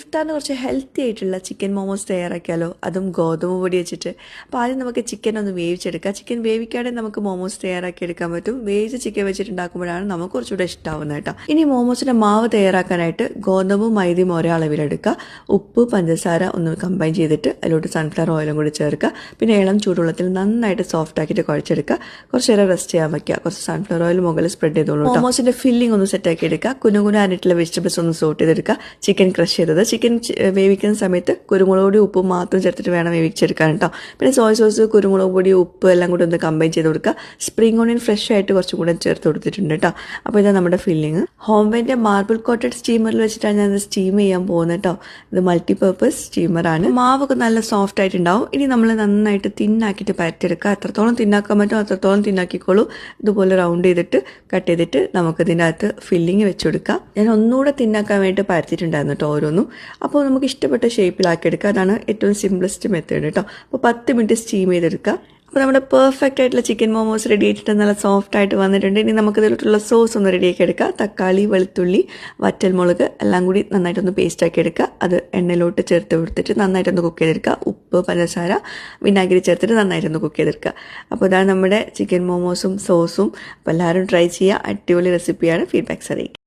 ഇഫ്താറിന് കുറച്ച് ഹെൽത്തി ആയിട്ടുള്ള ചിക്കൻ മോമോസ് തയ്യാറാക്കിയാലോ? അതും ഗോതമ്പ് പൊടി വെച്ചിട്ട്. അപ്പോൾ ആദ്യം നമുക്ക് ചിക്കൻ ഒന്ന് വേവിച്ചെടുക്കാം. ചിക്കൻ വേവിക്കാതെ നമുക്ക് മോമോസ് തയ്യാറാക്കി എടുക്കാൻ പറ്റും. വേവിച്ച ചിക്കൻ വെച്ചിട്ടുണ്ടാക്കുമ്പോഴാണ് നമുക്ക് കുറച്ചുകൂടെ ഇഷ്ടമാവുന്നത് കേട്ടോ. ഇനി മോമോസിന്റെ മാവ് തയ്യാറാക്കാനായിട്ട് ഗോതമ്പും മൈദയും ഒരേ അളവിലെടുക്കുക. ഉപ്പ് പഞ്ചസാര ഒന്ന് കമ്പൈൻ ചെയ്തിട്ട് അതിലോട്ട് സൺഫ്ലവർ ഓയിലും കൂടി ചേർക്കുക. പിന്നെ ഇളം ചൂടുവെള്ളത്തിൽ നന്നായിട്ട് സോഫ്റ്റ് ആക്കിയിട്ട് കുഴച്ചെടുക്കുക. കുറച്ച് നേരം റെസ്റ്റ് ചെയ്യാൻ വയ്ക്കുക. കുറച്ച് സൺഫ്ലവർ ഓയിൽ മുകളിൽ സ്പ്രെഡ് ചെയ്തോളൂ മോമോസിന്റെ ഫില്ലിംഗ് ഒന്ന് സെറ്റ് ആക്കി എടുക്കുക കുനുകുനായിട്ടുള്ള വെജിറ്റബിൾസ് ഒന്ന് സോട്ട് ചെയ്തെടുക്കുക. ചിക്കൻ ക്രഷ് ചെയ്തത് ചിക്കൻ വേവിക്കുന്ന സമയത്ത് കുരുമുളക് പൊടി ഉപ്പ് മാത്രം ചേർത്തിട്ട് വേണം വേവിച്ചെടുക്കാൻ കേട്ടോ പിന്നെ സോയ സോസ് കുരുമുളക് പൊടി ഉപ്പ് എല്ലാം കൂടി ഒന്ന് കമ്പൈൻ ചെയ്ത് കൊടുക്കുക. സ്പ്രിംഗ് ഓണിയൻ ഫ്രഷ് ആയിട്ട് കുറച്ചും കൂടെ ചേർത്ത് കൊടുത്തിട്ടുണ്ട് കേട്ടോ അപ്പോൾ ഇതാണ് നമ്മുടെ ഫില്ലിങ് ഹോംവേന്റെ മാർബിൾ കോട്ടഡ് സ്റ്റീമറിൽ വെച്ചിട്ടാണ് ഞാൻ സ്റ്റീം ചെയ്യാൻ പോകുന്നത് കേട്ടോ ഇത് മൾട്ടി പർപ്പസ് സ്റ്റീമറാണ് മാവൊക്കെ നല്ല സോഫ്റ്റ് ആയിട്ടുണ്ടാവും. ഇനി നമ്മൾ നന്നായിട്ട് തിന്നാക്കിയിട്ട് പരത്തിയെടുക്കുക. എത്രത്തോളം തിന്നാക്കാൻ പറ്റും അത്രത്തോളം തിന്നാക്കിക്കോളൂ. ഇതുപോലെ റൗണ്ട് ചെയ്തിട്ട് കട്ട് ചെയ്തിട്ട് നമുക്ക് ഇതിന്റെ അകത്ത് ഫില്ലിങ് വെച്ച് കൊടുക്കാം. ഞാൻ ഒന്നുകൂടെ തിന്നാക്കാൻ വേണ്ടി പരത്തിയിട്ടുണ്ടായിരുന്നു കേട്ടോ ഓരോന്നും. അപ്പോൾ നമുക്ക് ഇഷ്ടപ്പെട്ട ഷേപ്പിലാക്കി എടുക്കുക അതാണ് ഏറ്റവും സിംപ്ലസ്റ്റ് മെത്തേഡ് കേട്ടോ അപ്പോൾ പത്ത് മിനിറ്റ് സ്റ്റീം ചെയ്തെടുക്കുക അപ്പോൾ നമ്മുടെ പെർഫെക്റ്റ് ആയിട്ടുള്ള ചിക്കൻ മോമോസ് റെഡി ആയിട്ട് നല്ല സോഫ്റ്റ് ആയിട്ട് വന്നിട്ടുണ്ട്. ഇനി നമുക്ക് ഇതിലോട്ടുള്ള സോസ് ഒന്ന് റെഡിയാക്കി എടുക്കുക തക്കാളി വെളുത്തുള്ളി വറ്റൽമുളക് എല്ലാം കൂടി നന്നായിട്ടൊന്ന് പേസ്റ്റ് ആക്കി എടുക്കുക അത് എണ്ണയിലോട്ട് ചേർത്ത് കൊടുത്തിട്ട് നന്നായിട്ടൊന്ന് കുക്ക് ചെയ്തെടുക്കുക ഉപ്പ് പഞ്ചസാര വിനാഗിരി ചേർത്തിട്ട് നന്നായിട്ടൊന്ന് കുക്ക് ചെയ്തെടുക്കുക അപ്പോൾ ഇതാണ് നമ്മുടെ ചിക്കൻ മോമോസും സോസും അപ്പോൾ എല്ലാവരും ട്രൈ ചെയ്യുക. അടിപൊളി റെസിപ്പിയാണ് ഫീഡ്ബാക്ക്സ് അറിയിക്കുക.